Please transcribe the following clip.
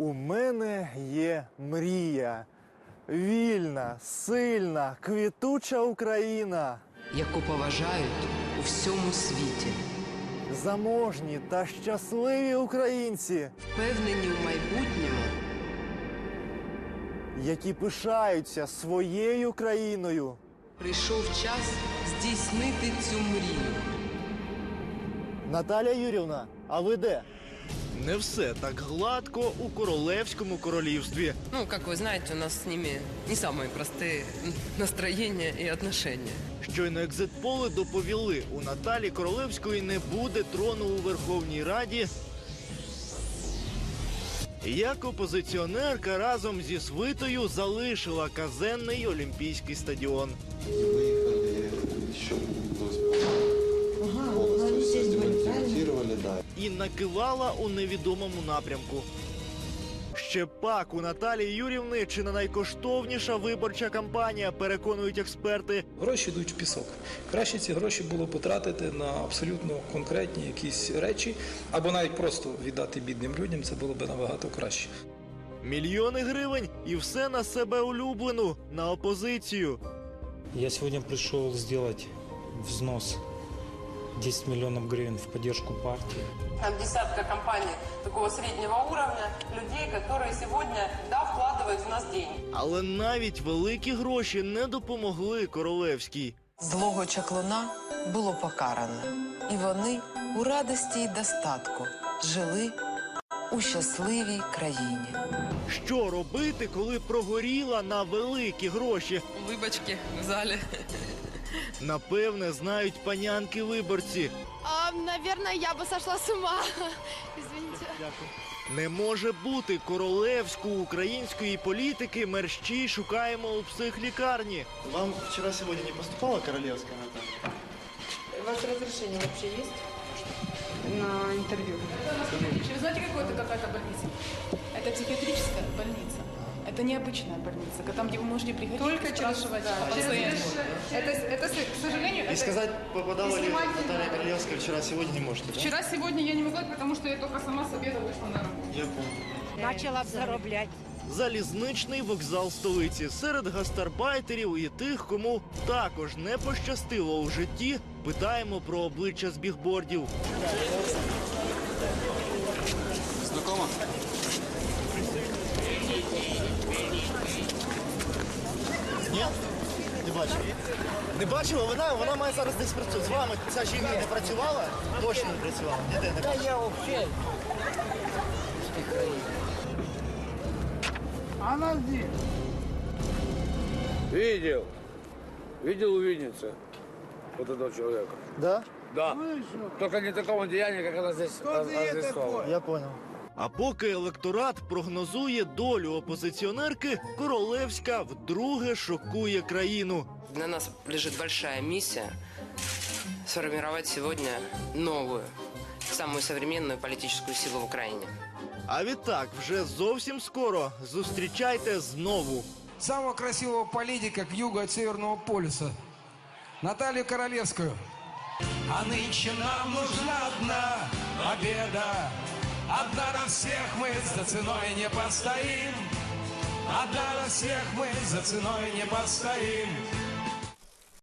У мене є мрія. Вільна, сильна, квітуча Україна. яку поважають у всьому світі, Заможні та щасливі українці, впевнені у майбутньому, які пишаються своєю країною. прийшов час здійснити цю мрію. Наталя Юрівна, а ви де? Не все так гладко у королевському королівстві. Ну, как вы знаете, у нас с ними не самые простые настроения и отношения. Щойно екзитполи доповіли, у Наталі Королевської не буде трону у Верховній Раді. Як опозиціонерка разом зі свитою залишила казенний Олімпійський стадіон. Выехали еще полностью все демонтировали, да. і накивала у невідомому напрямку. Ще пак у Наталії Юрівни чи не найкоштовніша виборча кампанія, переконують експерти. Гроші йдуть в пісок. Краще ці гроші було потратити на абсолютно конкретні якісь речі, або навіть просто віддати бідним людям. Це було б набагато краще. Мільйони гривень і все на себе улюблену на опозицію. Я сегодня пришел сделать взнос 10 миллионов гривен в поддержку партии. Там десятка компаний такого среднего уровня, людей, которые сегодня, да, вкладывают в нас деньги. Але навіть великі гроші не допомогли королевській. Злого чаклуна було покарано, і вони у радості й достатку жили у щасливій країні. Що робити, коли прогоріла на великі гроші? Вибачки в залі. Напевне, знають панянки виборці. А, наверное, я бы сошла с ума. Извините. Не може бути королевської української політики мерщій шукаємо у психлікарні. Вам вчора сьогодні не поступала королевська Наталя? У вас разрешение вообще есть на интервью? Вы знаете, какой это какая-то больница? Это психиатрическая больница. Это необычная больница, там, где вы можете приходить Только и через, спрашивать да, о через пациенте. это, это, к сожалению, это попадала ли Наталья Королевская вчера, сегодня не можете, вчера, сегодня я не могла, потому что я только сама с обеда вышла на работу. Я помню. Начала заробляти. Залізничний вокзал столиці серед гастарбайтерів і тих, кому також не пощастило у житті. Питаємо про обличчя з бігбордів. Не бачила? Вона, вона має зараз десь працювати. З вами ця жінка не працювала? Точно не працювала. Ніде не працювала. Я взагалі. Видел. Видел у Винницы вот этого человека. Да? Да. Только не такого деяния, как она здесь разрисована. Я понял. А поки електорат прогнозує долю опозиціонерки, Королевська вдруге шокує країну. На нас лежит большая миссия сформировать сегодня новую, самую современную политическую силу в Украине. А відтак, вже зовсім скоро зустрічайте знову. самого красивого политика к югу от Северного полюса, Наталью Королевскую. А нынче нам нужна одна победа. Одна на всех мы за ценой не постоим. Одна на всех мы за ценой не постоим.